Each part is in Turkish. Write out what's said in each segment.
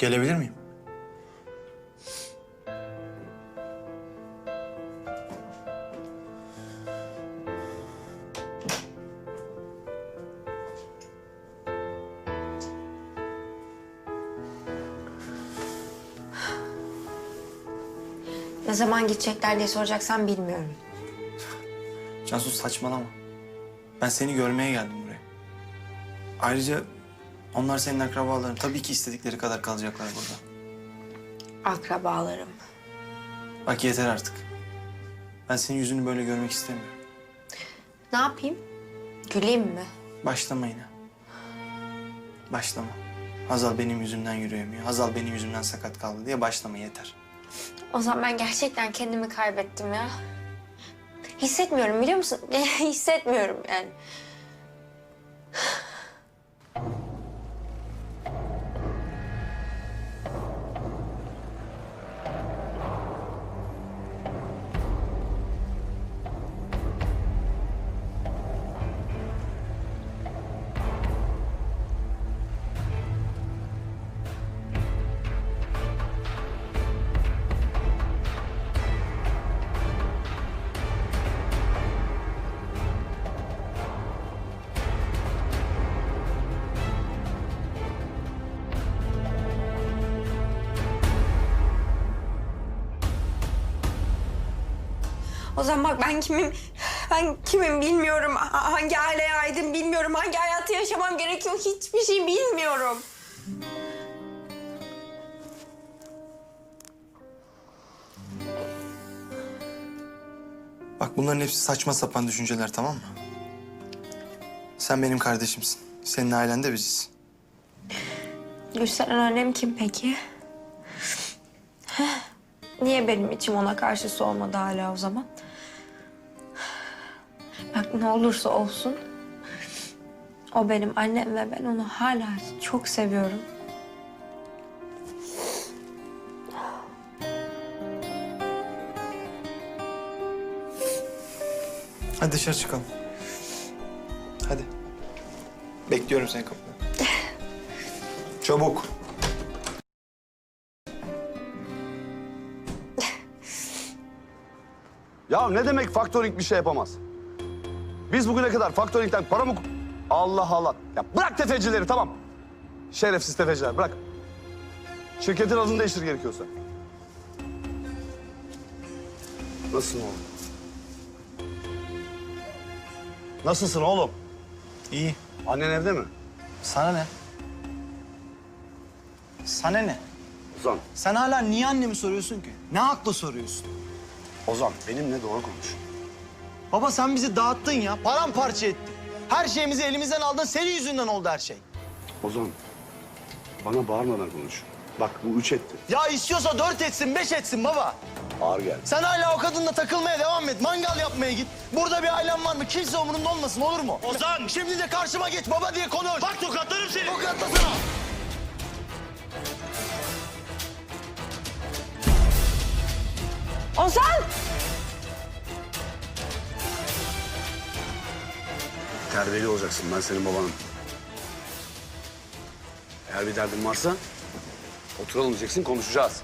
Gelebilir miyim? Ne zaman gidecekler diye soracaksan bilmiyorum. Cansu saçmalama. Ben seni görmeye geldim buraya. Ayrıca onlar senin akrabaların. Tabii ki istedikleri kadar kalacaklar burada. Akrabalarım. Bak yeter artık. Ben senin yüzünü böyle görmek istemiyorum. Ne yapayım? Güleyim mi? Başlama yine. Başlama. Hazal benim yüzümden yürüyemiyor. Hazal benim yüzümden sakat kaldı diye başlama yeter. O zaman ben gerçekten kendimi kaybettim ya. Hissetmiyorum biliyor musun? Hissetmiyorum yani. O zaman bak ben kimim, ben kimim bilmiyorum. Ha- Hangi aileye aidim bilmiyorum. Hangi hayatı yaşamam gerekiyor hiçbir şey bilmiyorum. Bak bunların hepsi saçma sapan düşünceler tamam mı? Sen benim kardeşimsin. Senin ailen de biziz. Gülseren annem kim peki? Heh, Niye benim içim ona karşı soğumadı hala o zaman? Bak ne olursa olsun o benim annem ve ben onu hala çok seviyorum. Hadi dışarı çıkalım. Hadi. Bekliyorum seni kapıda. Çabuk. Ya ne demek faktöring bir şey yapamaz? Biz bugüne kadar faktöringden para mı... Allah Allah. Ya bırak tefecileri tamam. Şerefsiz tefeciler bırak. Şirketin adını değiştir gerekiyorsa. Nasılsın oğlum? Nasılsın oğlum? İyi. Annen evde mi? Sana ne? Sana ne? Ozan, Sen hala niye annemi soruyorsun ki? Ne hakla soruyorsun? Ozan benimle doğru konuş. Baba sen bizi dağıttın ya, paramparça ettin. Her şeyimizi elimizden aldın, senin yüzünden oldu her şey. Ozan, bana bağırmadan konuş. Bak bu üç etti. Ya istiyorsa dört etsin, beş etsin baba. Ağır geldi. Sen hala o kadınla takılmaya devam et, mangal yapmaya git. Burada bir ailen var mı? Kimse umurunda olmasın, olur mu? Ozan! Şimdi de karşıma geç, baba diye konuş. Bak tokatlarım seni. Tokatlasana. Ozan! Terbiyeli olacaksın. Ben senin babanım. Eğer bir derdin varsa oturalım diyeceksin, konuşacağız.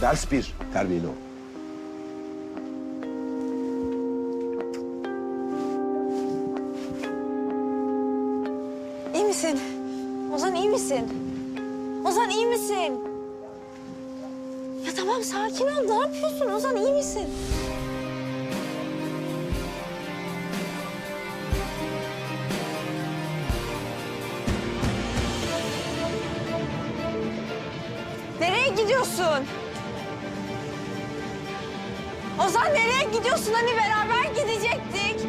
Ders bir. Terbiyeli ol. İyi misin? Ozan iyi misin? Ozan iyi misin? Tamam sakin ol. Ne yapıyorsun? Ozan iyi misin? Nereye gidiyorsun? Ozan nereye gidiyorsun? Hani beraber gidecektik.